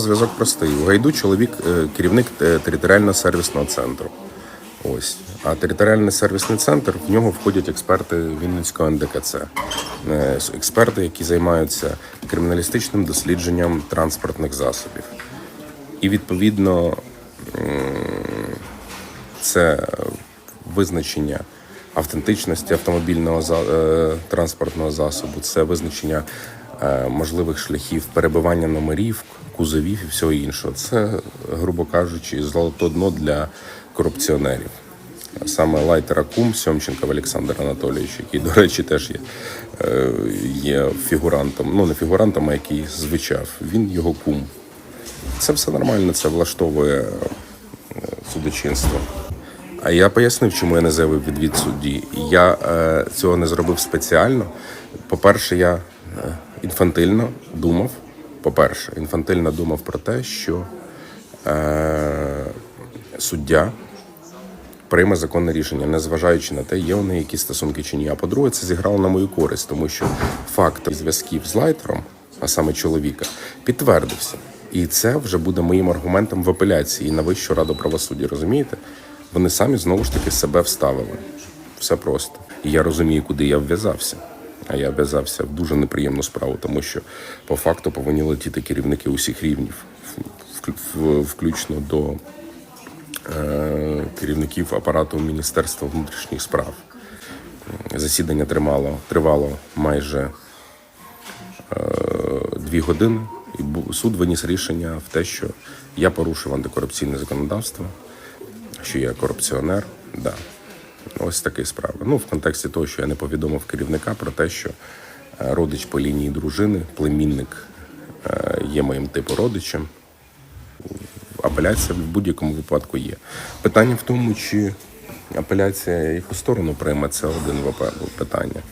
Зв'язок простий. У Гайду чоловік е, керівник е, територіального сервісного центру. Ось. А територіальний сервісний центр в нього входять експерти Вінницького НДКЦ. Е, Експерти, які займаються криміналістичним дослідженням транспортних засобів. І відповідно це визначення автентичності автомобільного транспортного засобу, це визначення можливих шляхів перебивання номерів, кузовів і всього іншого. Це, грубо кажучи, золото дно для корупціонерів. Саме Лайтера Кум Сьомченков Олександр Анатолійович, який, до речі, теж є, е, є фігурантом. Ну, не фігурантом, а який звичав. Він його кум. Це все нормально, це влаштовує е, судочинство. А я пояснив, чому я не заявив відвід судді. Я е, цього не зробив спеціально. По-перше, я е, інфантильно думав. По-перше, інфантильно думав про те, що е, суддя прийме законне рішення, незважаючи на те, є у неї якісь стосунки чи ні. А по-друге, це зіграло на мою користь, тому що факт зв'язків з лайтером, а саме чоловіка, підтвердився. І це вже буде моїм аргументом в апеляції на Вищу раду правосуддя. Розумієте? Вони самі знову ж таки себе вставили. Все просто. І я розумію, куди я вв'язався. А я вв'язався в дуже неприємну справу, тому що по факту повинні летіти керівники усіх рівнів, включно до е, керівників апарату Міністерства внутрішніх справ. Засідання тримало, тривало майже е, дві години, і суд виніс рішення в те, що я порушив антикорупційне законодавство, що я корупціонер. Да. Ось такі справи. Ну, в контексті того, що я не повідомив керівника про те, що е, родич по лінії дружини, племінник е, є моїм типу родичем апеляція в будь-якому випадку є. Питання в тому, чи апеляція яку сторону прийме, це один питання.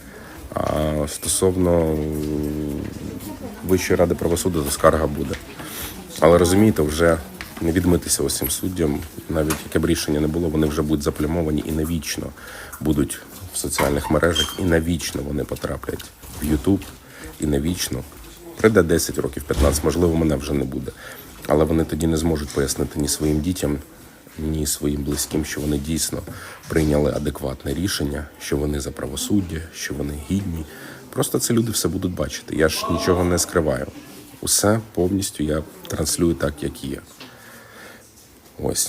А стосовно Вищої ради правосуддя, то скарга буде. Але розумієте, вже не відмитися усім суддям, навіть яке б рішення не було, вони вже будуть заплямовані і навічно будуть в соціальних мережах, і навічно вони потраплять в Ютуб, і навічно. Прийде 10 років, 15, можливо, мене вже не буде. Але вони тоді не зможуть пояснити ні своїм дітям, ні своїм близьким, що вони дійсно прийняли адекватне рішення, що вони за правосуддя, що вони гідні. Просто це люди все будуть бачити. Я ж нічого не скриваю. Усе повністю я транслюю так, як є. Ось.